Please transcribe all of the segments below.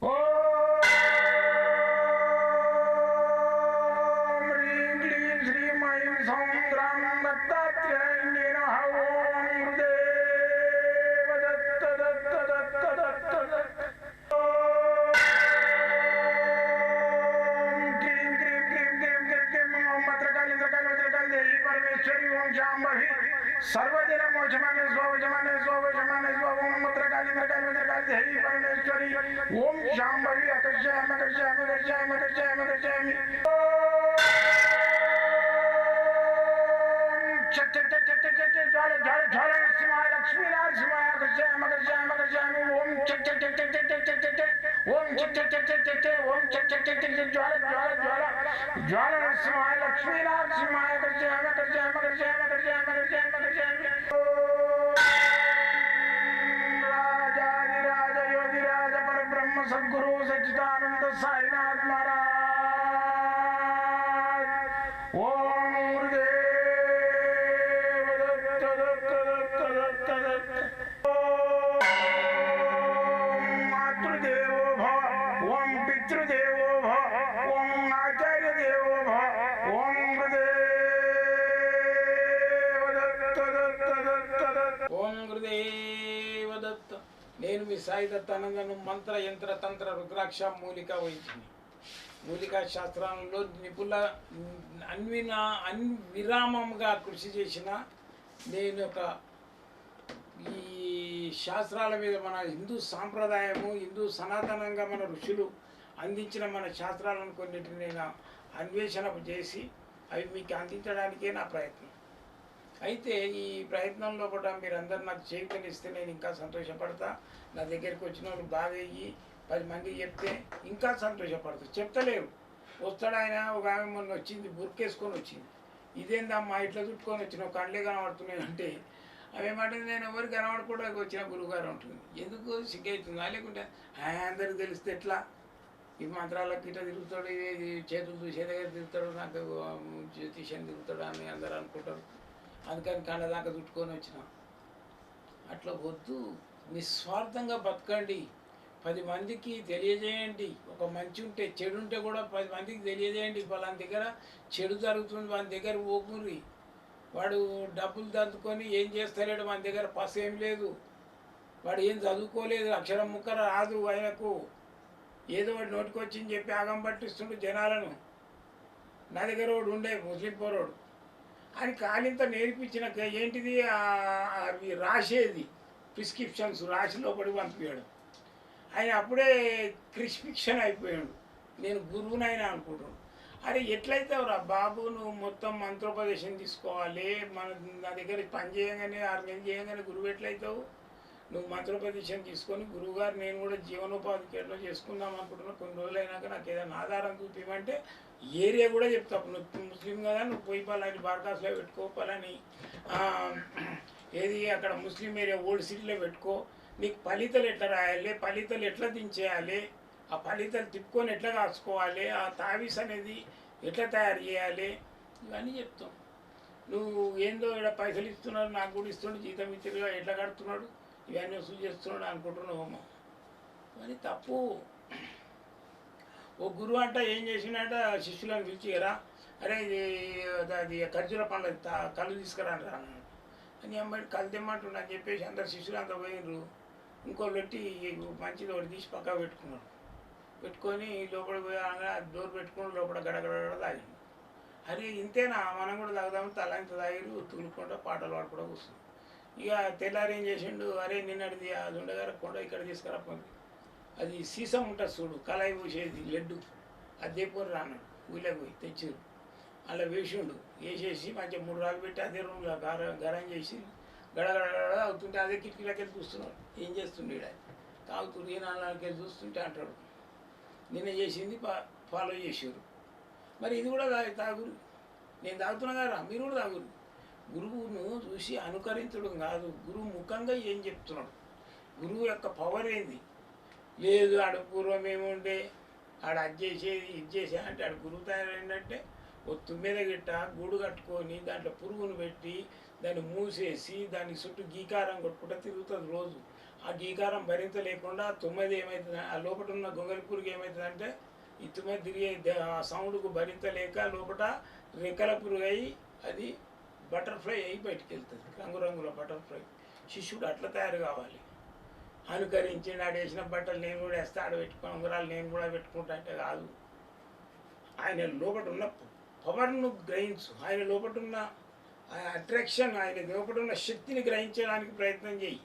Oh! ओम शाम्भवी अकर्षयाम अकर्षयाम अकर्षयाम अकर्षयाम अकर्षयामि ज्वाले ज्वाले ज्वाले नरसिंहाय लक्ष्मी नरसिंहाय अकर्षयाम अकर्षयाम अकर्षयामि ओम ओम ओम ज्वाले ज्वाले ज्वाला ज्वाले नरसिंहाय लक्ष्मी नरसिंहाय अकर्षयाम अकर्षयाम अकर्षयाम अकर्षयाम अकर्षयाम अकर्षयामि సాయి దత్తానందను మంత్ర యంత్ర తంత్ర రుద్రాక్ష మూలిక వహించింది. మూలికా శాస్త్రంలో నిపుణ అన్విన అన్ విరామంగా కృషి చేసిన నేను ఒక ఈ శాస్త్రాల మీద మన హిందూ సాంప్రదాయము హిందూ సనాతనంగా మన ఋషులు అందించిన మన శాస్త్రాలను కొన్నిటిని నేను అన్వేషణ చేసి అవి మీకు అందించడానికే నా ప్రయత్నం. అయితే ఈ ప్రయత్నంలో కూడా మీరందరూ నాకు చేయుతనిస్తే నేను ఇంకా సంతోషపడతా. నా దగ్గరికి వచ్చిన వాళ్ళు బాగా అయ్యి పది మంది చెప్తే ఇంకా సంతోషపడతా. చెప్తలేవు. వస్తాడు ఆయన ఒక ఆమె మొన్న వచ్చింది బుర్కేసుకొని వచ్చింది. ఇదేందమ్మా ఇట్లా చుట్టుకొని వచ్చినావు కళ్ళే కనబడుతున్నాయి అంటే. అవి నేను ఎవరు కనబడకూడదు వచ్చిన గురువుగారు ఉంటుంది ఎందుకు సిగ్గవుతుందా లేకుంటే అందరికి తెలిస్తే ఎట్లా? ఈ మంత్రాలకు ఇట్లా తిరుగుతాడు ఇది చేతులు చూసే దగ్గర తిరుగుతాడు నాకు జ్యోతిష్యం తిరుగుతాడు అని అందరూ అనుకుంటారు. అందుకని కళ్ళదాకా చుట్టుకొని వచ్చిన. అట్లా వద్దు. నిస్వార్థంగా బతకండి. పది మందికి తెలియజేయండి. ఒక మంచి ఉంటే చెడు ఉంటే కూడా పది మందికి తెలియజేయండి. వాళ్ళ దగ్గర చెడు జరుగుతుంది వాళ్ళ దగ్గర ఓకురి వాడు డబ్బులు దందుకొని ఏం చేస్తలేడు మన దగ్గర పసు ఏం లేదు. వాడు ఏం చదువుకోలేదు అక్షరం ముక్క రాదు ఆయనకు. ఏదో వాడు నోటికి వచ్చింది చెప్పి ఆగం పట్టిస్తుండు జనాలను. నా దగ్గర వాడు ఉండే ముస్లిం పోరోడు. అని కాలింత నేర్పించిన ఏంటిది? అవి రాసేది. ప్రిస్క్రిప్షన్స్ రాసి లోపడి పంపించాడు ఆయన అప్పుడే క్రిస్పిక్షన్ అయిపోయాడు. నేను గురువునైనా అనుకుంటున్నాను. అరే ఎట్లయితావురా బాబు నువ్వు మొత్తం మంత్రోపదేశం తీసుకోవాలి. మన నా దగ్గర పని చేయగానే ఆరు నెలలు చేయగానే గురువు ఎట్లయితావు? నువ్వు మంత్రోపదేశం తీసుకొని గురువుగారు నేను కూడా జీవనోపాధికి ఎట్లా చేసుకుందాం అనుకుంటున్నా. కొన్ని రోజులు అయినాక నాకు ఏదైనా ఆధారం చూపించమంటే ఏరియా కూడా చెప్తావు నువ్వు ముస్లిం కదా నువ్వు పోయి పలాని బార్కాస్లో పెట్టుకో పలాని ఏది అక్కడ ముస్లిం ఏరియా ఓల్డ్ సిటీలో పెట్టుకో. నీకు ఫలితాలు ఎట్లా రాయాలి ఫలితాలు ఎట్లా దించేయాలి ఆ ఫలితాలు తిప్పుకొని ఎట్లా కాసుకోవాలి ఆ తావీస్ అనేది ఎట్లా తయారు చేయాలి ఇవన్నీ చెప్తాం. నువ్వు ఏందో ఇక్కడ పైసలు ఇస్తున్నాడు నాకు కూడా ఇస్తున్నాడు జీతం ఇచ్చిగా ఎట్లా కడుతున్నాడు? ఇవన్నీ సూచిస్తున్నాడు చేస్తున్నాడు కానీ తప్పు. ఓ గురువు అంట ఏం చేసినట శిష్యులను పిలిచిరా అరే ఇది అది ఖర్జూర పండ్ల కళ్ళు తీసుకురండి రా అని అమ్మాయి కళ్ళు తెమ్మంటుండ అని చెప్పేసి అందరు శిష్యులు అంతా పోయినరు ఇంకో పెట్టి మంచిది ఒకటి తీసి పక్క పెట్టుకున్నాడు. పెట్టుకొని లోపల పోయి డోర్ పెట్టుకుని లోపల గడగడ తాగిండు. అరే ఇంతేనా? మనం కూడా తాగుదాము తల ఇంత తాగిరు తులుకుంటా పాటలు పాడుకుంటూ కూర్చుంది ఇక తెల్లారేం చేసిండు? అరే నిన్నటిది ఆ ఉండగార కొండ ఇక్కడ తీసుకురా అది సీసం ఉంటుంది చూడు కళాయి పూసేది లడ్డు. అది తెప్పుకొని రాన్నాడు ఊళ్ళకి పోయి తెచ్చిరు అలా వేసిండు. వేసేసి మంచిగా మూడు రాళ్ళు పెట్టి అదే రూమ్లో గర గరం చేసి గడగడ అవుతుంటే అదే కిటికీలోకి వెళ్ళి చూస్తున్నాడు. ఏం చేస్తుండే ఈడ? తాగుతుండే. ఈ నాలుగు వెళ్ళి చూస్తుంటే అంటాడు. నిన్న చేసింది ఫాలో చేసారు మరి ఇది కూడా తాగు తాగురు నేను తాగుతున్నా కదా మీరు కూడా తాగురు. గురువును చూసి అనుకరించడం కాదు. గురువు ముఖంగా ఏం చెప్తున్నాడు? గురువు యొక్క పవర్ ఏంది? లేదు ఆడ పూర్వం ఏముండే? ఆడ అది చేసేది ఇది చేసే అంటే ఆడ గురువు తయారైందంటే ఓ మీద గిట్ట గూడు కట్టుకొని దాంట్లో పురుగును పెట్టి దాన్ని మూసేసి దానికి చుట్టూ గీకారం కొట్టుకుంటూ తిరుగుతుంది రోజు. ఆ గీకారం భరించలేకుండా తుమ్మది ఏమవుతుంది ఆ లోపల ఉన్న గొంగలి పురుగు ఏమవుతుందంటే ఈ తుమ్మెద తిరిగే ఆ సౌండ్కు భరించలేక లోపల రెక్కల పురుగు అయి అది బటర్ఫ్లై అయి బయటికి వెళ్తుంది రంగురంగుల బటర్ఫ్లై. శిష్యుడు అట్లా తయారు కావాలి. అనుకరించి నాడు వేసిన బట్టలు నేను కూడా వేస్తా ఆడ పెట్టుకుని ఉంగరాలు నేను కూడా పెట్టుకుంటా అంటే కాదు. ఆయన లోపల ఉన్న పవర్ను గ్రహించు. ఆయన లోపల ఉన్న అట్రాక్షన్ ఆయన లోపల ఉన్న శక్తిని గ్రహించడానికి ప్రయత్నం చేయి.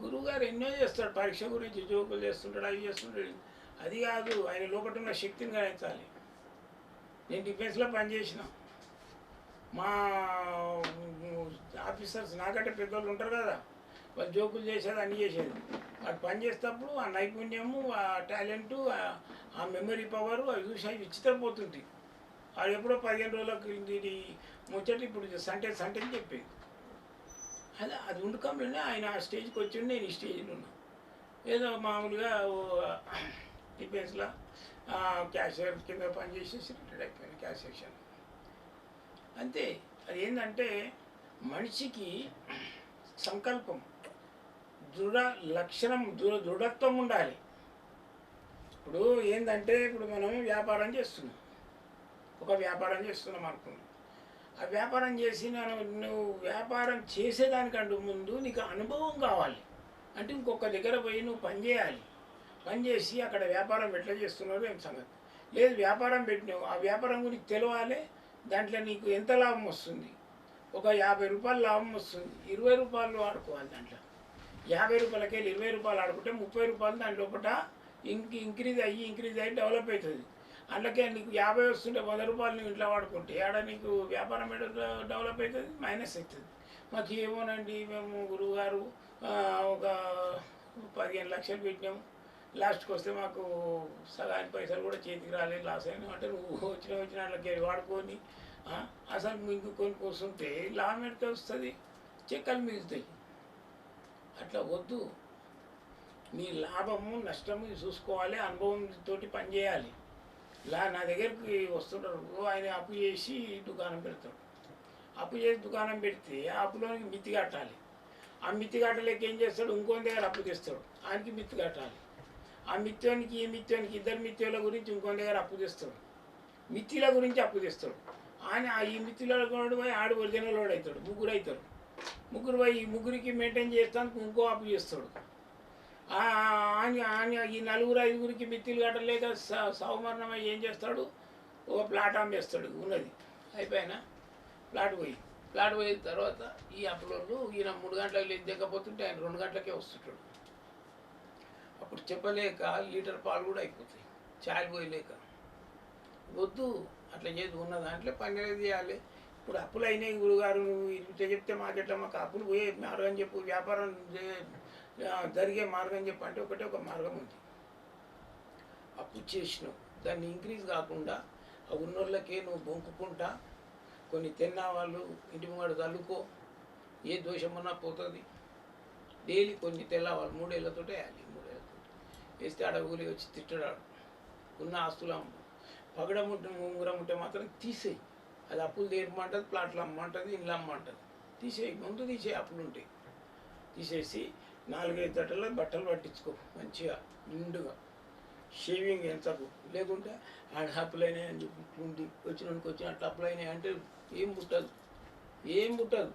గురువుగారు ఎన్నో చేస్తాడు పరీక్ష గురించి జోకులు చేస్తుంటాడు అవి చేస్తుంటాడు. అది కాదు ఆయన లోపల ఉన్న శక్తిని గ్రహించాలి. నేను డిఫెన్స్లో పనిచేసిన. మా ఆఫీసర్స్ నాకంటే పెద్దోళ్ళు ఉంటారు కదా. వాళ్ళు జోకులు చేసేది అన్నీ చేసేది. వాడు పని చేసేటప్పుడు ఆ నైపుణ్యము ఆ టాలెంటు ఆ- మెమరీ పవర్ అవి చూసి అవి పోతుంది వాడు ఎప్పుడో పదిహేను రోజులకు ఇది ముచ్చట ఇప్పుడు సంటే సంటే అని చెప్పేది. అదే అది ఉండకంలోనే ఆయన ఆ స్టేజ్కి వచ్చి నేను ఈ స్టేజ్లో ఉన్నా. ఏదో మామూలుగా డిఫెన్స్లో క్యాషియర్ కింద పనిచేసేసి రిటైర్డ్ అయిపోయాను క్యాష్ సెక్షన్. అంతే. అది ఏంటంటే మనిషికి సంకల్పం దృఢ లక్షణం దృఢ దృఢత్వం ఉండాలి. ఇప్పుడు ఏంటంటే ఇప్పుడు మనం వ్యాపారం చేస్తున్నాం. ఒక వ్యాపారం చేస్తున్నాం అనుకున్నాం ఆ వ్యాపారం చేసి నేను నువ్వు వ్యాపారం చేసేదానికంటే ముందు నీకు అనుభవం కావాలి. అంటే ఇంకొక దగ్గర పోయి నువ్వు పని చేయాలి. పని చేసి అక్కడ వ్యాపారం ఎట్లా చేస్తున్నావు ఏం సంగతి. లేదు వ్యాపారం పెట్టినావు. ఆ వ్యాపారం గురించి తెలవాలి. దాంట్లో నీకు ఎంత లాభం వస్తుంది? ఒక యాభై రూపాయలు లాభం వస్తుంది. ఇరవై రూపాయలు ఆడుకోవాలి దాంట్లో. యాభై రూపాయలకి వెళ్ళి ఇరవై రూపాయలు ఆడుకుంటే ముప్పై రూపాయలు దాని లోపల ఇంక ఇంక్రీజ్ అయ్యి ఇంక్రీజ్ అయ్యి డెవలప్ అవుతుంది. అందుకే నీకు యాభై వస్తుంటే వంద రూపాయలు నువ్వు ఇంట్లో వాడుకుంటే ఆడ నీకు వ్యాపారం మీద డెవలప్ అవుతుంది? మైనస్ అవుతుంది. మాకు ఏమోనండి మేము గురువుగారు ఒక పదిహేను లక్షలు పెట్టినాము. లాస్ట్కి వస్తే మాకు సగాని పైసలు కూడా చేతికి రాలేదు లాస్ అయినా. అంటే నువ్వు వచ్చిన వచ్చిన వాళ్ళకి వాడుకొని అసలు మీకు కొన్ని కూర్చుంటే లాభం ఎట్లా వస్తుంది చెక్కలు మిగులుతాయి. అట్లా వద్దు. నీ లాభము నష్టము చూసుకోవాలి అనుభవం తోటి పనిచేయాలి ఇలా నా దగ్గరికి వస్తుంటారు ఆయన అప్పు చేసి దుకాణం పెడతాడు. అప్పు చేసి దుకాణం పెడితే ఆ అప్పులోనికి మిత్తి కట్టాలి. ఆ మిత్తి కట్టలేక ఏం చేస్తాడు? ఇంకోని దగ్గర అప్పు తెస్తాడు. ఆయనకి మిత్తి కట్టాలి. ఆ మిత్యానికి ఈ మిత్యానికి ఇద్దరు మిత్యుల గురించి ఇంకోని దగ్గర అప్పు తెస్తాడు మిత్యుల గురించి అప్పు చేస్తాడు ఆయన ఆ ఈ మిత్యుల కూడా పోయి ఆడు ఒరిజినల్ వాడు అవుతాడు ముగ్గురు అవుతాడు ముగ్గురు పోయి ఈ ముగ్గురికి మెయింటైన్ చేస్తానికి ఇంకో అప్పు చేస్తాడు. ఆయన ఆయన ఈ నలుగురు ఐదుగురికి మిత్తిలు కట్టలేక స- సౌమరణమై ఏం చేస్తాడు? ఒక ప్లాట్ అమ్మేస్తాడు ఉన్నది. అయిపోయినా? ప్లాట్ పోయి ప్లాట్ పోయిన తర్వాత ఈ అప్పులోళ్ళు ఈయన మూడు గంటలకు లేచి ఆయన రెండు గంటలకే వస్తుంటాడు. అప్పుడు చెప్పలేక లీటర్ పాలు కూడా అయిపోతాయి. చాయ్ పోయలేక. వద్దు అట్లా చేసి ఉన్న దాంట్లో పని చేయాలి. ఇప్పుడు అప్పులు అయినాయి గురుగారు నువ్వు ఇట్లా చెప్తే మాకెట్లా మాకు అప్పులు పోయే మార్గం చెప్పు వ్యాపారం జరిగే మార్గం చెప్పు అంటే ఒకటే ఒక మార్గం ఉంది. అప్పు చేసినావు. దాన్ని ఇంక్రీజ్ కాకుండా ఆ ఉన్నోళ్ళకే నువ్వు బొంకుకుంటా కొన్ని తిన్నా వాళ్ళు ఇంటి ముంగడ చల్లుకో ఏ దోషం ఉన్నా పోతుంది. డైలీ కొన్ని తెల్లవాళ్ళు మూడేళ్ళతో వేయాలి. వేస్తే ఆడ వచ్చి తిట్టడాడు ఉన్న ఆస్తులు అమ్ము. పగడం ఉంటే ఉంగరం ఉంటే మాత్రం తీసేయి. అది అప్పులు తీరమంటుంది ప్లాట్లు అమ్మంటుంది ఇండ్లు అమ్మంటుంది. తీసేయి ముందు తీసేయి అప్పులు ఉంటాయి తీసేసి నాలుగైదు జట్టలో బట్టలు పట్టించుకో మంచిగా నిండుగా. షేవింగ్ ఎంతకు లేకుంటే ఆడ అప్పులైనాయి అని చెప్పి ఇట్లుండి వచ్చిన వచ్చినట్టు అప్పులైనాయి అంటే ఏం పుట్టదు ఏం పుట్టదు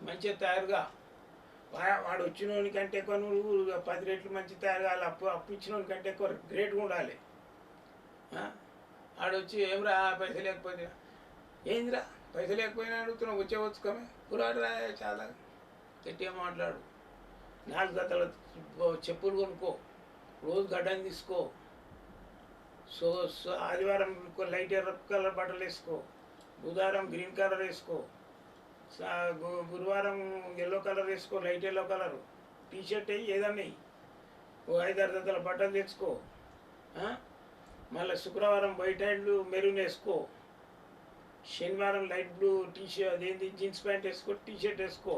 మంచిగా తయారుగా. వాడు వచ్చినోని కంటే ఎక్కువ నువ్వు పది రెట్లు మంచి తయారు కావాలి అప్పు అప్పు ఇచ్చినోని కంటే ఎక్కువ గ్రేట్గా ఉండాలి. ఆ? ఆడొచ్చి ఏమ్రా పైసలు లేకపోతే ఏందిరా పైసలు లేకపోయినా అడుగుతున్నావు వచ్చే వచ్చుకోమే. కురాడు రా చాలా గట్టిగా మాట్లాడు. నాలుగు గతల చెప్పులు కొనుక్కో రోజు గడ్డని తీసుకో. సో సో ఆదివారం లైట్ ఎర్ర కలర్ బట్టలు వేసుకో. బుధవారం గ్రీన్ కలర్ వేసుకో. గురువారం ఎల్లో కలర్ వేసుకో light yellow colour T shirt వేయి ఏదన్నా ఓ ఐదు జతల బట్టలు తెచ్చుకో. మళ్ళీ శుక్రవారం వైట్ హ్యాండ్లు మెరూన్ వేసుకో. శనివారం లైట్ బ్లూ టీ షర్ట్ అదేంటి జీన్స్ ప్యాంట్ వేసుకో టీ షర్ట్ వేసుకో.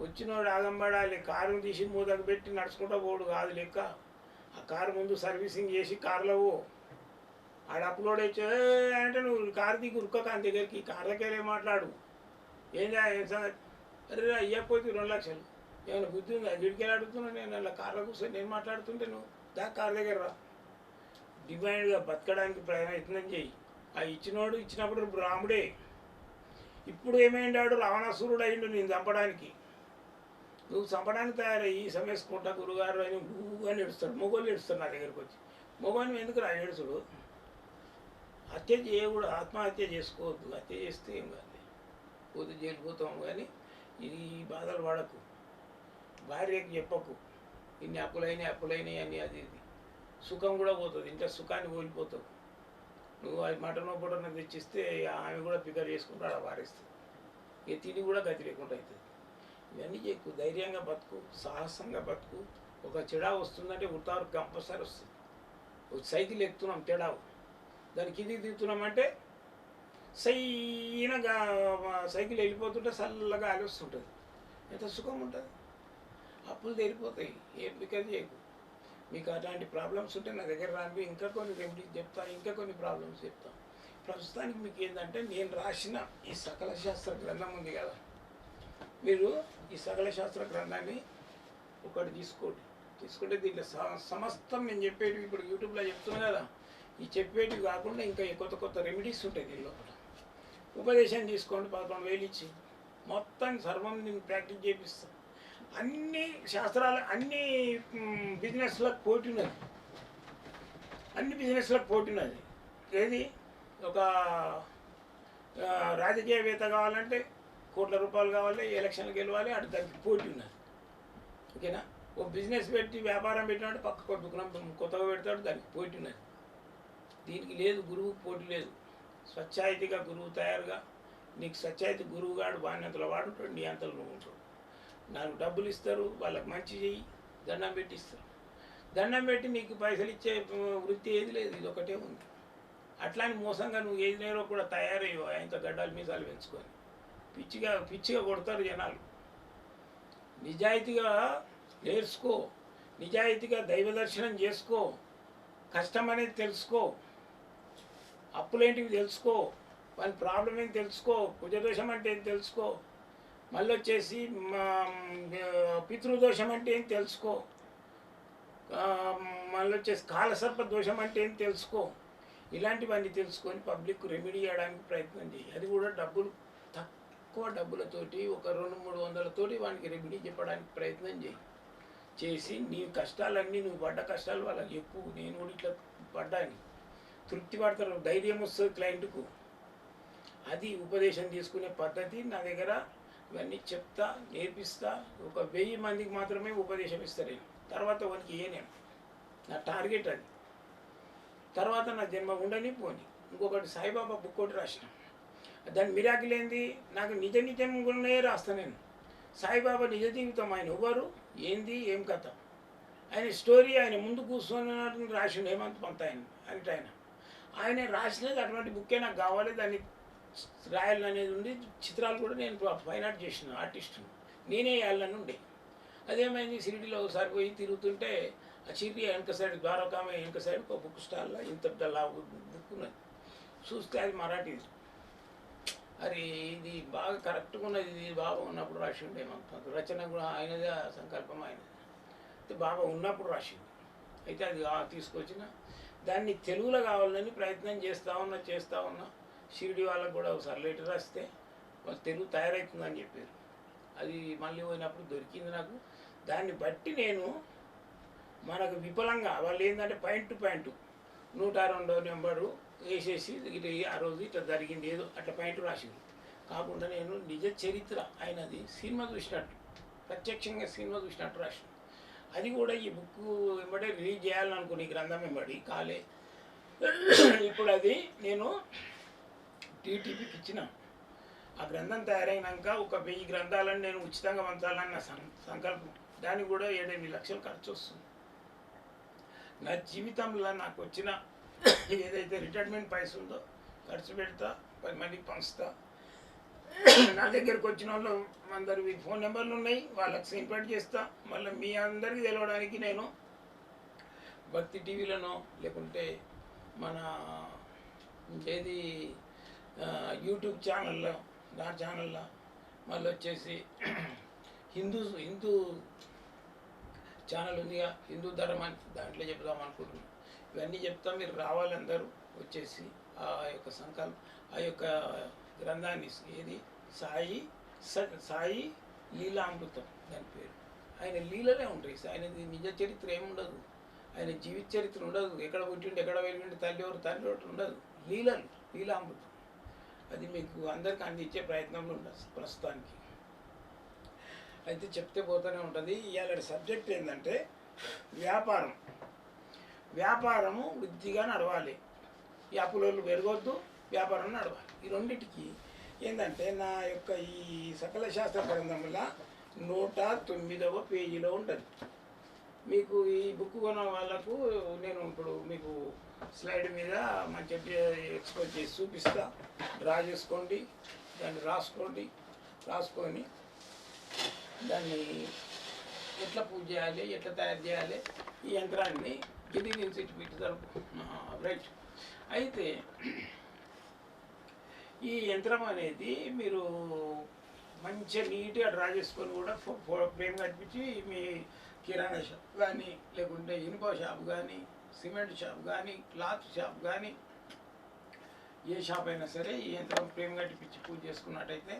వచ్చినోడు ఆగంబడాలి కారు తీసి మూతకు పెట్టి నడుచుకుంటా పోడు కాదు లెక్క. ఆ కారు ముందు సర్వీసింగ్ చేసి కారులో పో. ఆడ అప్లోడ్ అయితే అంటే నువ్వు కారు దిగి ఉరుక్క దగ్గరికి. కార్లకి మాట్లాడు. ఏం చేయాలి సార్ అరే అయ్యపోతే రెండు లక్షలు. ఏమైనా బుద్ధి ఉందా? గిడికెళ్ళి అడుగుతున్నా నేను? అలా కార్లో కూర్చొని నేను మాట్లాడుతుంటే నువ్వు దా కార్ దగ్గర రా. డిమాండ్గా బతకడానికి ప్రయత్నం చేయి. ఆ ఇచ్చినోడు ఇచ్చినప్పుడు రాముడే. ఇప్పుడు ఏమైండాడు? రావణాసురుడు అయిండు నేను చంపడానికి. నువ్వు చంపడానికి తయారయ్యి సమేసుకుంటా గురుగారు అని ఊగా ఏడుస్తాడు. మొగోళ్ళు ఏడుస్తారు నా దగ్గరికి వచ్చి. మొగోని ఎందుకు రా ఏడుచుడు? హత్య చేయకూడదు. ఆత్మహత్య చేసుకోవద్దు. హత్య చేస్తే ఏం కాదు. పోతే జైలు కానీ ఇది ఈ బాధలు పడకు. భార్యకి చెప్పకు. ఇన్ని అప్పులైనాయి అప్పులైనాయి అని అది ఇది. సుఖం కూడా పోతుంది. ఇంకా సుఖాన్ని కోల్పోతావు. నువ్వు అది మటనో పొటనో తెచ్చిస్తే ఆమె కూడా పికర్ చేసుకుంటాడు వారేస్తుంది. ఇక తిని కూడా గతి లేకుండా అవుతుంది ఇవన్నీ చెక్కు ధైర్యంగా బతుకు సాహసంగా బతుకు. ఒక చెడా వస్తుందంటే ఉత్తారు కంపల్సరీ వస్తుంది. ఒక సైకిల్ ఎక్కుతున్నాం చెడావు దానికి ఇది దిగుతున్నామంటే సైనగా సైకిల్ వెళ్ళిపోతుంటే చల్లగా గాలి వస్తుంటుంది ఎంత సుఖం ఉంటుంది? అప్పులు తెరిపోతాయి ఏం పికర్ చేయకు. మీకు అలాంటి ప్రాబ్లమ్స్ ఉంటే నా దగ్గర రాని ఇంకా కొన్ని రెమెడీస్ చెప్తా. ఇంకా కొన్ని ప్రాబ్లమ్స్ చెప్తాం. ప్రస్తుతానికి మీకు ఏంటంటే నేను రాసిన ఈ సకల శాస్త్ర గ్రంథం ఉంది కదా. మీరు ఈ సకల శాస్త్ర గ్రంథాన్ని ఒకటి తీసుకోండి. తీసుకుంటే దీంట్లో స- సమస్తం నేను చెప్పేటివి ఇప్పుడు యూట్యూబ్లో చెప్తున్నా కదా. ఈ చెప్పేటివి కాకుండా ఇంకా కొత్త కొత్త రెమెడీస్ ఉంటాయి దీని లోపల. ఉపదేశం తీసుకోండి పదకొండు వేలు ఇచ్చి. మొత్తం సర్వం నేను ప్రాక్టీస్ చేపిస్తాను అన్ని శాస్త్రాలు అన్ని బిజినెస్లకు పోటీ ఉన్నది అన్ని బిజినెస్లకు పోటీ ఉన్నది ఏది? ఒక రాజకీయవేత్త కావాలంటే కోట్ల రూపాయలు కావాలి ఎలక్షన్లు గెలవాలి అటు దానికి పోటీ ఉన్నది ఓకేనా? ఒక బిజినెస్ పెట్టి వ్యాపారం పెట్టినాడు పక్క దుకాణం కొత్తగా పెడతాడు దానికి పోటీ ఉన్నది దీనికి లేదు గురువుకి పోటీ లేదు. స్వచ్ఛాయితీగా గురువు తయారుగా నీకు స్వచ్ఛాయితీ గురువుగాడు బాధ్యతలు వాడుంటాడు నీ అంతలో నువ్వు ఉంటాడు. నాకు డబ్బులు ఇస్తారు వాళ్ళకి మంచి చెయ్యి దండం పెట్టి ఇస్తారు. దండం పెట్టి నీకు పైసలు ఇచ్చే వృత్తి ఏది లేదు ఇది ఒకటే ఉంది. అట్లాంటి మోసంగా నువ్వు ఏది నేరో కూడా తయారయ్యో ఆయనతో గడ్డాలు మీసాలు పెంచుకొని. పిచ్చిగా పిచ్చిగా కొడతారు జనాలు. నిజాయితీగా నేర్చుకో నిజాయితీగా దైవ దర్శనం చేసుకో కష్టం అనేది తెలుసుకో. అప్పులేంటివి తెలుసుకో వాళ్ళ ప్రాబ్లం ఏంటి తెలుసుకో కుజదోషం అంటే ఏంటి తెలుసుకో మళ్ళీ వచ్చేసి పితృదోషం అంటే ఏం తెలుసుకో మళ్ళీ వచ్చేసి కాలసర్ప దోషం అంటే ఏం తెలుసుకో ఇలాంటివన్నీ తెలుసుకొని పబ్లిక్ రెమెడీ చేయడానికి ప్రయత్నం చేయి. అది కూడా డబ్బులు తక్కువ డబ్బులతోటి ఒక రెండు మూడు వందలతోటి వానికి రెమెడీ చెప్పడానికి ప్రయత్నం చేయి. చేసి నీ కష్టాలన్నీ నువ్వు పడ్డ కష్టాలు వాళ్ళకి చెప్పు నేను కూడా ఇట్లా పడ్డాను. తృప్తి పడతారు ధైర్యం వస్తుంది క్లయింట్కు. అది ఉపదేశం తీసుకునే పద్ధతి నా దగ్గర ఇవన్నీ చెప్తా నేర్పిస్తా ఒక వెయ్యి మందికి మాత్రమే ఉపదేశం ఇస్తా నేను. తర్వాత వానికి ఏ నేను నా టార్గెట్ అది. తర్వాత నా జన్మ ఉండని పోని. ఇంకొకటి సాయిబాబా బుక్ ఒకటి రాసిన. దాని మిరాకిల్ ఏంది? నాకు నిజ నిజంగానే రాస్తా నేను. సాయిబాబా నిజ జీవితం ఆయన ఎవరు ఏంది? ఏం కథ? ఆయన స్టోరీ ఆయన ముందు కూర్చొని రాసిండు హేమంత్ పంత ఆయన అంటే ఆయన ఆయన రాసినది అటువంటి బుక్కే నాకు కావాలి దాన్ని రాయాలని అనేది ఉంది. చిత్రాలు కూడా నేను ఫైన్ ఆర్ట్ చేసిన ఆర్టిస్ట్ని నేనే వేయాలని ఉండే. అదేమైంది షిరిడిలో ఒకసారి పోయి తిరుగుతుంటే ఆ చిరి వెనక సైడ్ ద్వారకామ వెనక సైడ్ ఒక బుక్ స్టాల్లో ఇంత బుక్ ఉన్నది. చూస్తే అది మరాఠీది అరే ఇది బాగా కరెక్ట్గా ఉన్నది ఇది బాగా ఉన్నప్పుడు రాసి ఉండే మాకు. రచన కూడా ఆయనదే సంకల్పం ఆయనది. అయితే బాగా ఉన్నప్పుడు రాసింది అయితే అది తీసుకొచ్చిన దాన్ని తెలుగులో కావాలని ప్రయత్నం చేస్తా ఉన్నా చేస్తా ఉన్నా షిరిడి వాళ్ళకు కూడా ఒకసారి లెటర్ రాస్తే తెలుగు తయారవుతుందని చెప్పారు. అది మళ్ళీ పోయినప్పుడు దొరికింది నాకు. దాన్ని బట్టి నేను మనకు విఫలంగా వాళ్ళు ఏంటంటే పాయింట్ టు పాయింట్ నూట రెండో నెంబరు వేసేసి ఇటు ఆ రోజు ఇట్లా జరిగింది ఏదో అట్లా పాయింట్ రాసింది. కాకుండా నేను నిజ చరిత్ర అయినది సినిమా చూసినట్టు ప్రత్యక్షంగా సినిమా చూసినట్టు రాసిన అది కూడా ఈ బుక్ వెంబడే రిలీజ్ చేయాలనుకుని ఈ గ్రంథం వెంబడి కాలే. ఇప్పుడు అది నేను టీటీపీకి ఇచ్చిన. ఆ గ్రంథం తయారైనాక ఒక వెయ్యి గ్రంథాలను నేను ఉచితంగా పంచాలని నా సం- సంకల్పం. దానికి కూడా ఏడెనిమిది లక్షలు ఖర్చు వస్తుంది. నా జీవితంలో నాకు వచ్చిన ఏదైతే రిటైర్మెంట్ పైస ఉందో ఖర్చు పెడతా పది మందికి పంచుతా నా దగ్గరకు వచ్చిన వాళ్ళు అందరు ఫోన్ నెంబర్లు ఉన్నాయి వాళ్ళకి సింపేట్ చేస్తా. మళ్ళీ మీ అందరికీ తెలవడానికి నేను భక్తి టీవీలను లేకుంటే మన ఏది యూట్యూబ్ ఛానల్లో నా ఛానల్లో మళ్ళీ వచ్చేసి హిందూ హిందూ ఛానల్ ఉందిగా హిందూ ధర్మాన్ని దాంట్లో చెప్దాం అనుకుంటున్నాను ఇవన్నీ చెప్తా మీరు రావాలి అందరూ వచ్చేసి ఆ యొక్క సంకల్ప ఆ యొక్క గ్రంథాన్ని ఏది? సాయి స- సాయి లీలామృతం దాని పేరు. ఆయన లీలలే ఉంటాయి. ఆయన నిజ చరిత్ర ఏముండదు? ఆయన జీవిత చరిత్ర ఉండదు. ఎక్కడ పుట్టిండు ఎక్కడ వెళ్ళిండు తల్లి ఎవరు తల్లి ఒకటి ఉండదు. లీలలు లీలామృతం. అది మీకు అందరికీ అందించే ప్రయత్నంలో ఉండదు ప్రస్తుతానికి. అయితే చెప్తే పోతూనే ఉంటుంది. ఇవాళ సబ్జెక్ట్ ఏంటంటే వ్యాపారం. వ్యాపారము వృద్ధిగా నడవాలి. ఈ అప్పులోళ్ళు పెరగొద్దు వ్యాపారం నడవాలి. ఈ రెండింటికి ఏంటంటే నా యొక్క ఈ సకల శాస్త్ర గ్రంథంలో నూట తొమ్మిదవ పేజీలో ఉంటుంది. మీకు ఈ బుక్ కొన్న వాళ్ళకు నేను ఇప్పుడు మీకు స్లైడ్ మీద మంచి ఎక్స్పోజ్ చేసి చూపిస్తా. డ్రా చేసుకోండి దాన్ని రాసుకోండి రాసుకొని దాన్ని ఎట్లా పూజ చేయాలి ఎట్లా తయారు చేయాలి ఈ యంత్రాన్ని గిరి ఇన్స్టిట్యూట్ తరపు రైట్. అయితే ఈ యంత్రం అనేది మీరు మంచిగా నీట్గా డ్రా చేసుకొని కూడా ఫ్రేమ్ కనిపించి మీ కిరాణా షాప్ కానీ లేకుంటే ఇనుప షాప్ కానీ సిమెంట్ షాప్ కానీ క్లాత్ షాప్ కానీ ఏ షాప్ అయినా సరే ఈ యంత్రం ఫ్రేమ్ కట్టిపించి పూజ చేసుకున్నట్టయితే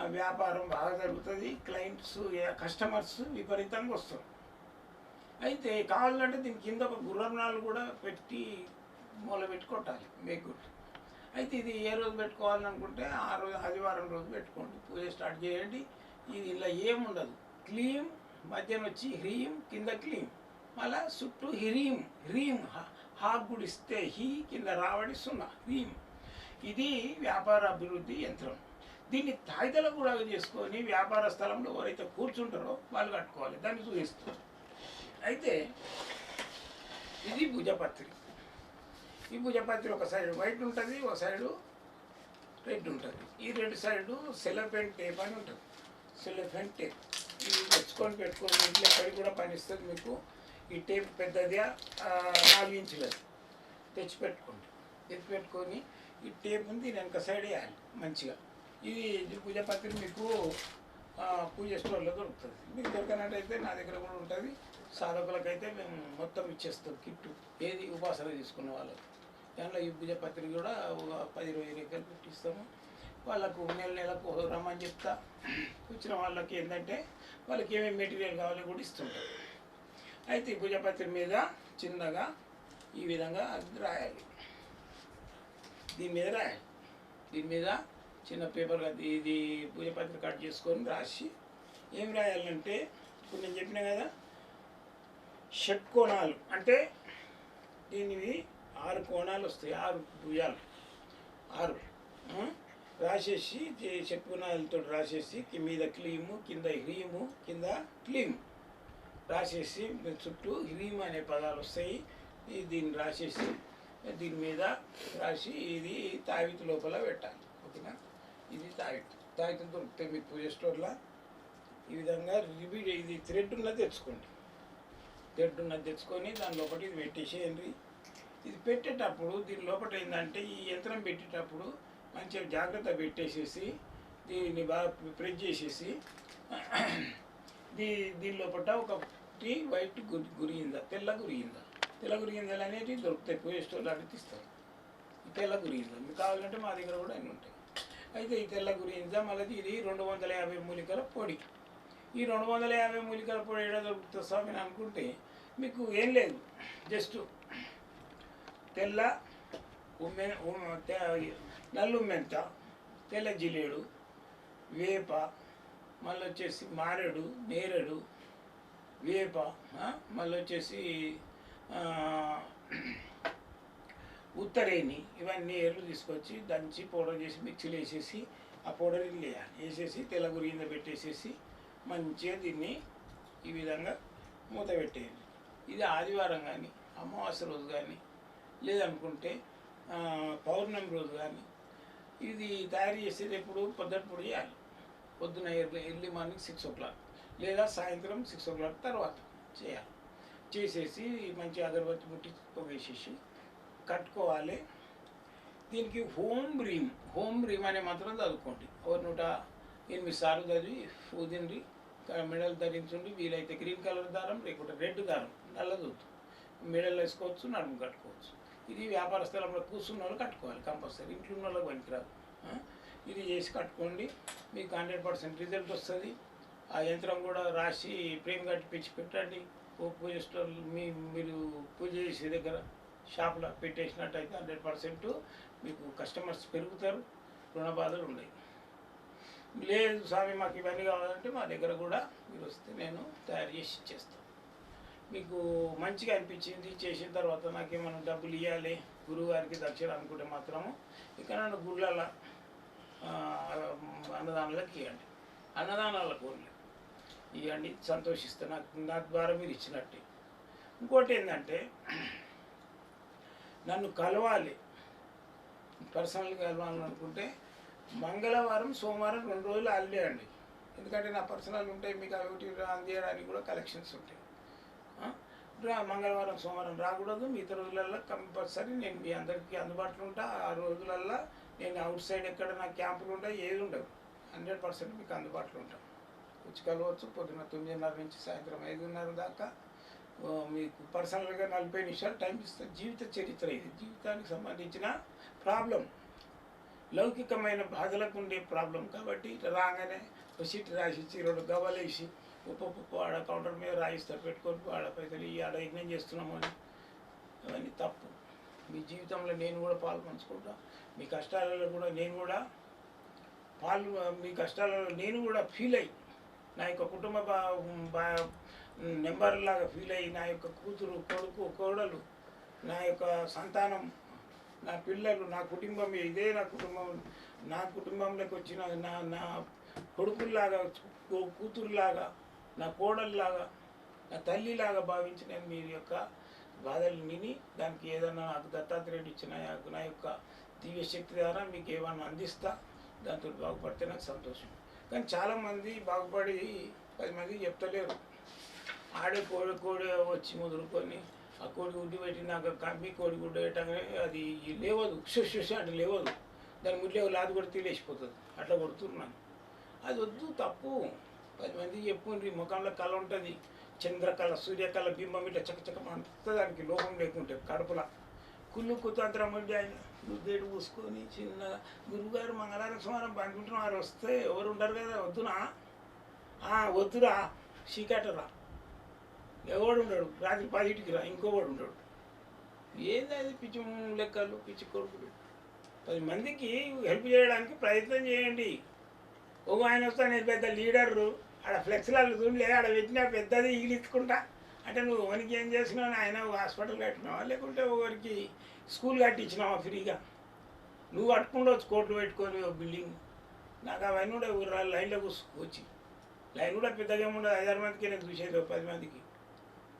ఆ వ్యాపారం బాగా జరుగుతుంది. క్లయింట్స్ కస్టమర్స్ విపరీతంగా వస్తారు. అయితే కావాలంటే దీని కింద ఒక గుర్రం నాలు కూడా పెట్టి మూల పెట్టి మేక్ మేగుట్ అయితే ఇది ఏ రోజు పెట్టుకోవాలని అనుకుంటే ఆ రోజు ఆదివారం రోజు పెట్టుకోండి. పూజ స్టార్ట్ చేయండి. ఇది ఇలా ఏముండదు. క్లీం మధ్యన వచ్చి హ్రీం కింద క్లీం. మళ్ళా చుట్టూ హ్రీం హ్రీం హ- హా గుడిస్తే హీ కింద రావడి సున్నా హ్రీం. ఇది వ్యాపార అభివృద్ధి యంత్రం. దీన్ని తాయిదల కూడా చేసుకొని వ్యాపార స్థలంలో ఎవరైతే కూర్చుంటారో వాళ్ళు కట్టుకోవాలి. దాన్ని చూపిస్తారు అయితే ఇది భుజపత్రిక ఈ భుజపత్రి ఒక సైడ్ వైట్ ఉంటుంది ఒక సైడు రెడ్ ఉంటుంది. ఈ రెండు సైడు సెలఫెన్ టేప్ అని ఉంటుంది. Cellophane tape. ఇది తెచ్చుకొని పెట్టుకొని ఇంట్లో ఎక్కడికి కూడా పనిస్తుంది మీకు. ఈ టేప్ పెద్దదిగా నాలుగు ఇంచులది. తెచ్చి పెట్టుకోండి. తెచ్చి పెట్టుకొని ఈ టేప్ ఉంది వెనక సైడ్ వేయాలి మంచిగా. ఇది పూజపత్రి మీకు పూజ స్టోర్లో దొరుకుతుంది. మీకు దొరకనట్టయితే నా దగ్గర కూడా ఉంటుంది. సాధకులకైతే మేము మొత్తం ఇచ్చేస్తాం కిట్టు. ఏది ఉపాసన తీసుకున్న వాళ్ళకి. దాంట్లో ఈ పూజ పత్రిక కూడా ఒక పది ఇరవై రేఖలు పెట్టిస్తాము. వాళ్ళకు నెల నెలకు రమ్మని చెప్తా. వచ్చిన వాళ్ళకి ఏంటంటే వాళ్ళకి ఏమేమి మెటీరియల్ కావాలో కూడా ఇస్తుంటాం అయితే ఈ పూజ మీద చిన్నగా ఈ విధంగా రాయాలి. దీని మీద రాయాలి. దీని మీద చిన్న పేపర్ ఇది పూజ కట్ చేసుకొని రాసి ఏం రాయాలంటే ఇప్పుడు నేను చెప్పిన కదా షట్కోణాలు. అంటే దీనివి ఆరు కోణాలు వస్తాయి ఆరు భుజాలు. ఆరు. రాసేసి చెప్పునాలతో రాసేసి మీద క్లీము కింద హ్రీము కింద క్లీమ్. రాసేసి చుట్టూ హ్రీమ్ అనే పదాలు వస్తాయి. దీన్ని రాసేసి దీని మీద రాసి ఇది తావిత లోపల పెట్టాలి. ఓకేనా? ఇది తావిత. తావితం దొరుకుతాయి మీ పూజ స్టోర్లో ఈ విధంగా రిపీట్ ఇది థ్రెడ్ ఉన్నది తెచ్చుకోండి. థ్రెడ్ ఉన్నది తెచ్చుకొని దాని లోపల ఇది పెట్టేసేయండి. ఇది పెట్టేటప్పుడు దీని లోపల ఏంటంటే ఈ యంత్రం పెట్టేటప్పుడు మంచిగా జాగ్రత్త పెట్టేసేసి దీన్ని బాగా ప్రెస్ చేసేసి దీ దీని లోపల ఒకటి వైట్ గురి గురిగిందా? తెల్ల గురిగిందా? తెల్ల గురిగిందలు అనేవి దొరుకుతాయి. పూజ స్టోర్లో తీస్తారు. తెల్ల గురిగిందా? మీకు కావాలంటే మా దగ్గర కూడా అన్నీ ఉంటాయి. అయితే ఈ తెల్ల గురింజ మళ్ళీ ఇది రెండు వందల యాభై మూలికల పొడి. ఈ రెండు వందల యాభై మూలికల పొడి ఏడా దొరుకుతుంది స్వామిని అనుకుంటే మీకు ఏం లేదు. జస్ట్ తెల్ల ఉమ్మె నల్లు మెంత తెల్ల జిలేడు వేప మళ్ళీ వచ్చేసి మారెడు నేరేడు వేప మళ్ళీ వచ్చేసి ఉత్తరేణి ఇవన్నీ ఏర్లు తీసుకొచ్చి దంచి పౌడర్ చేసి మిక్సీలో వేసేసి ఆ పౌడర్ ఇల్లు వేయాలి వేసేసి తెల్ల కింద పెట్టేసేసి మంచిగా దీన్ని ఈ విధంగా మూత పెట్టేయండి ఇది ఆదివారం కానీ అమావాస్య రోజు కానీ లేదనుకుంటే పౌర్ణమి రోజు కానీ ఇది తయారు చేసేది ఎప్పుడు పొద్దుటప్పుడు చేయాలి. పొద్దున early early morning six o'clock లేదా సాయంత్రం సిక్స్ ఓ క్లాక్ తర్వాత చేయాలి. చేసేసి మంచి అగరబత్తి ముట్టి పొగేసేసి కట్టుకోవాలి. దీనికి హోమ్ రీమ్ హోమ్ రీమ్ అనే మాత్రం చదువుకోండి. ఒక నూట ఎనిమిది సార్లు చదివి ఊదిండి మెడల్ ధరించండి వీలైతే గ్రీన్ కలర్ దారం లేకుంటే రెడ్ దారం నల్ల దూతు మెడల్ వేసుకోవచ్చు నడుము కట్టుకోవచ్చు. ఇది వ్యాపార స్థలంలో కూర్చున్న వాళ్ళు కట్టుకోవాలి కంపల్సరీ. ఇంట్లో ఉన్న వాళ్ళకి పనికిరాదు. ఇది చేసి కట్టుకోండి. మీకు హండ్రెడ్ పర్సెంట్ రిజల్ట్ వస్తుంది. ఆ యంత్రం కూడా రాసి ప్రేమ్ కట్టి పిచ్చి పెట్టండి. ఓ పూజ స్టోర్ మీ మీరు పూజ చేసే దగ్గర షాప్లో పెట్టేసినట్టయితే హండ్రెడ్ పర్సెంట్ మీకు కస్టమర్స్ పెరుగుతారు. రుణ బాధలు ఉన్నాయి లేదు స్వామి మాకు ఇవన్నీ కావాలంటే మా దగ్గర కూడా మీరు వస్తే నేను తయారు చేసి ఇచ్చేస్తాను. మీకు మంచిగా అనిపించింది చేసిన తర్వాత నాకేమైనా డబ్బులు ఇవ్వాలి గురువుగారికి దక్షిణ అనుకుంటే మాత్రము ఇక్కడ నన్ను గుళ్ళ అన్నదానాలకు ఇవ్వండి అన్నదానాలకు ఓన్లీ ఇవ్వండి సంతోషిస్తే నాకు నా ద్వారా మీరు ఇచ్చినట్టే. ఇంకోటి ఏంటంటే నన్ను కలవాలి. పర్సనల్గా కలవాలనుకుంటే మంగళవారం సోమవారం రెండు రోజులు హాలిడే అండి. ఎందుకంటే నా పర్సనల్ ఉంటాయి మీకు అవి ఒకటి అందియడానికి కూడా కలెక్షన్స్ ఉంటాయి. రా- మంగళవారం సోమవారం రాకూడదు. మిగతా రోజులల్లో కంపల్సరీ నేను మీ అందరికీ అందుబాటులో ఉంటా. ఆ రోజులల్లో నేను అవుట్ సైడ్ ఎక్కడ నా క్యాంపులు ఉంటాయి ఏది ఉండవు. హండ్రెడ్ పర్సెంట్ మీకు అందుబాటులో ఉంటాం. వచ్చి కలవచ్చు. పొద్దున్న తొమ్మిదిన్నర నుంచి సాయంత్రం ఐదున్నర దాకా. మీకు పర్సనల్గా నలభై నిమిషాలు టైం ఇస్తాను జీవిత చరిత్ర ఇది. జీవితానికి సంబంధించిన ప్రాబ్లం. లౌకికమైన బాధలకు ఉండే ప్రాబ్లం కాబట్టి ఇట్లా రాగానే ఒక సీట్ రాసిచ్చి రెండు గవ్వలేసి ఉప్పు ఉప్పు ఆడ కౌంటర్ మీద రాయిస్తారు పెట్టుకొని ఆడ పైసలు ఈ ఆడ యజ్ఞం చేస్తున్నాము అని. అవన్నీ తప్పు. మీ జీవితంలో నేను కూడా పాలు పంచుకుంటా. మీ కష్టాలలో కూడా నేను కూడా పాలు మీ కష్టాలలో నేను కూడా ఫీల్ అయ్యి నా యొక్క కుటుంబ బా బా నెంబర్ లాగా ఫీల్ అయ్యి నా యొక్క కూతురు కొడుకు కోడలు నా యొక్క సంతానం నా పిల్లలు నా కుటుంబం ఇదే నా కుటుంబం. నా కుటుంబంలోకి వచ్చిన నా నా కొడుకుల్లాగా కూతురులాగా నా కోడల్లాగా నా తల్లిలాగా భావించి నేను మీ యొక్క బాధలు విని దానికి ఏదైనా నాకు దత్తాత్రేయుడు ఇచ్చిన నా యొక్క దివ్య శక్తి ద్వారా మీకు ఏమన్నా అందిస్తా దాంతో బాగుపడితే నాకు సంతోషం. కానీ చాలామంది బాగుపడి పది మందికి చెప్తలేరు. ఆడే కోడి కోడి వచ్చి ముదురుకొని ఆ కోడి గుడ్డి పెట్టినాక కమ్మి కోడి గుడ్డ పెట్టగానే అది లేవదు. శుశ్ అంటే లేవదు. దాని ముడ్లే లాది కూడా తీలేసిపోతుంది. అట్లా కొడుతున్నాను. అది వద్దు తప్పు. పది మందికి చెప్పుండ్రి ముఖంలో కళ ఉంటుంది? చంద్రకళ సూర్యకళ బింబం ఇట్లా చకచకం అంతా దానికి లోపం లేకుంటే కడుపులా. కుళ్ళు కుతంత్రం ఉండి ఆయన. ముద్దేడు పూసుకొని చిన్న గురువుగారు మంగళవారం సోమవారం పండుకుంటున్నారు వస్తే ఎవరు ఉండరు కదా? వద్దునా? వద్దురా. చీకటరా ఎవడు ఉండడు? రాత్రి పదిటికి రా. ఇంకోవాడు ఉండడు. ఏంది అది పిచ్చి లెక్కలు పిచ్చి కొడుకులు? పది మందికి హెల్ప్ చేయడానికి ప్రయత్నం చేయండి. ఒక ఆయన వస్తాను పెద్ద లీడరు. ఆడ ఫ్లెక్స్లలో చూడలే ఆడ పెట్టినా పెద్దది ఈగిలిచ్చుకుంటా అంటే నువ్వు ఓనికి ఏం చేసినావు ఆయన హాస్పిటల్ కట్టినావా? లేకుంటే ఒకరికి స్కూల్ కట్టించినావా ఫ్రీగా? నువ్వు కట్టుకుండవచ్చు కోట్లు పెట్టుకొని బిల్డింగ్. నాకు అవన్నీ కూడా ఊరు లైన్లో కూర్చుకొచ్చి లైన్ కూడా పెద్దగా ఏముండదు ఐదారు మందికి నేను చూసేది పది మందికి.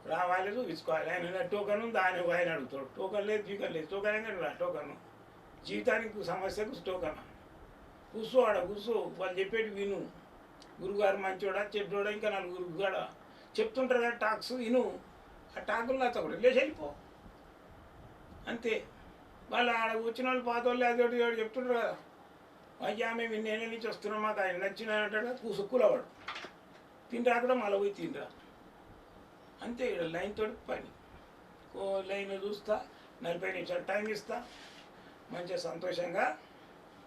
రావాలి చూపించుకోవాలి. ఆయన టోకన్ ఉంది? ఆయన ఆయన అడుగుతాడు. టోకన్ లేదు జీకన్ లేదు. టోకన్ ఏంటంటే టోకను టోకన్ జీవితానికి సమస్యకు టోకన్ కూర్చో ఆడ కూర్చో. వాళ్ళు చెప్పేటి విను. గురుగారు మంచోడా చెడ్డోడా ఇంకా నలుగురు గురుగాడా? చెప్తుంటారు కదా టాక్స్ విను ఆ టాకులు నచ్చకూడదు లేచి వెళ్ళిపో. అంతే. వాళ్ళు ఆడ వచ్చిన వాళ్ళు పాత వాళ్ళు అది ఒకటి ఒకటి చెప్తుంటారు కదా. అయ్యా మేము ఇన్నేళ్ళ నుంచి వస్తున్నాం మాకు ఆయన నచ్చిన అంటాడు కూసుక్కులవాడు తింటా కూడా మళ్ళీ పోయి తింటా అంతే ఇక్కడ లైన్ తోటి పని. ఓ లైన్ చూస్తా నలభై నిమిషాలు టైం ఇస్తా. మంచిగా సంతోషంగా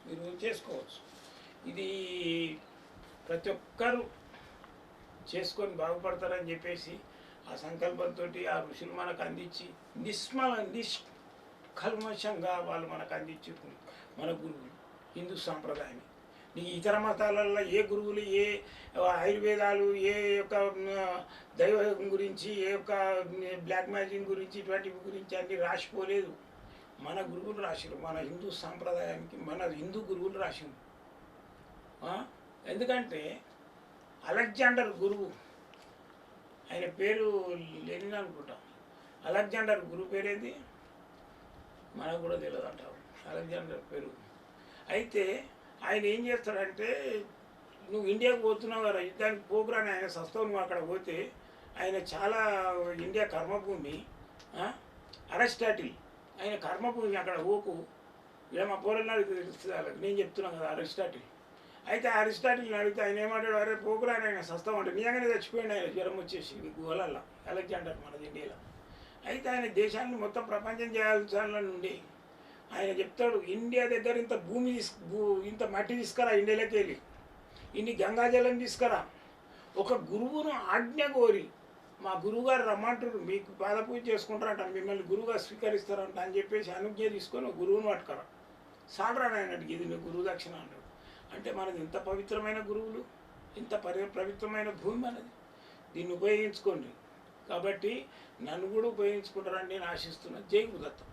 మీరు చేసుకోవచ్చు. ఇది ప్రతి ఒక్కరు చేసుకొని బాగుపడతారని చెప్పేసి ఆ సంకల్పంతో ఆ ఋషులు మనకు అందించి నిష్మల నిష్కల్మషంగా వాళ్ళు మనకు అందించి మన గురువులు హిందూ సాంప్రదాయం నీ ఇతర మతాలలో ఏ గురువులు ఏ ఆయుర్వేదాలు ఏ యొక్క దైవం గురించి ఏ యొక్క బ్లాక్ మ్యాజిక్ గురించి ఇటువంటివి గురించి అన్ని రాసిపోలేదు. మన గురువులు రాసిరు మన హిందూ సాంప్రదాయానికి మన హిందూ గురువులు రాసిరు. ఎందుకంటే అలెగ్జాండర్ గురువు ఆయన పేరు లెనిన్ అనుకుంటా. అలెగ్జాండర్ గురువు పేరేది? మనకు కూడా తెలియదు అంటారు అలెగ్జాండర్ పేరు. అయితే ఆయన ఏం చేస్తాడంటే నువ్వు ఇండియాకు పోతున్నావు కదా యుద్ధానికి పోకురాని ఆయన సస్తావు నువ్వు అక్కడ పోతే ఆయన చాలా ఇండియా కర్మభూమి అరెస్టాటిల్. ఆయన కర్మభూమి అక్కడ ఓకు ఏమో పోరన్నాడు తెలుస్తుంది వాళ్ళకి. నేను చెప్తున్నాను కదా అరెస్టాటిల్. అయితే అరిస్టాటిల్ని అడిగితే ఆయన ఏమంటాడు? అరే పోకురాని ఆయన సస్తం అంటే నిజంగానే చచ్చిపోయింది ఆయన. జ్వరం వచ్చేసి గోలల్లో అలెగ్జాండర్ మనది ఇండియాలో అయితే ఆయన దేశాన్ని మొత్తం ప్రపంచం చేయాల్సిన నుండి ఆయన చెప్తాడు ఇండియా దగ్గర ఇంత భూమి భూ- ఇంత మట్టి తీసుకురా ఇండియాలోకి వెళ్ళి. ఇన్ని గంగాజలం తీసుకురా. ఒక గురువును ఆజ్ఞ కోరి మా గురువుగారు రమ్మంటారు మీకు పాదపూజ చేసుకుంటారంట మిమ్మల్ని గురువుగా స్వీకరిస్తారంట అని చెప్పేసి అనుజ్ఞ తీసుకొని గురువును గురువుని పట్టుకరా. సాడరా నాయనటికి ఇది నీ గురువు దక్షిణ అంటాడు. అంటే మనది ఇంత పవిత్రమైన గురువులు ఇంత పరి పవిత్రమైన భూమి మనది. దీన్ని ఉపయోగించుకోండి. కాబట్టి నన్ను కూడా ఉపయోగించుకుంటారని నేను ఆశిస్తున్నా. జై గురుదత్తం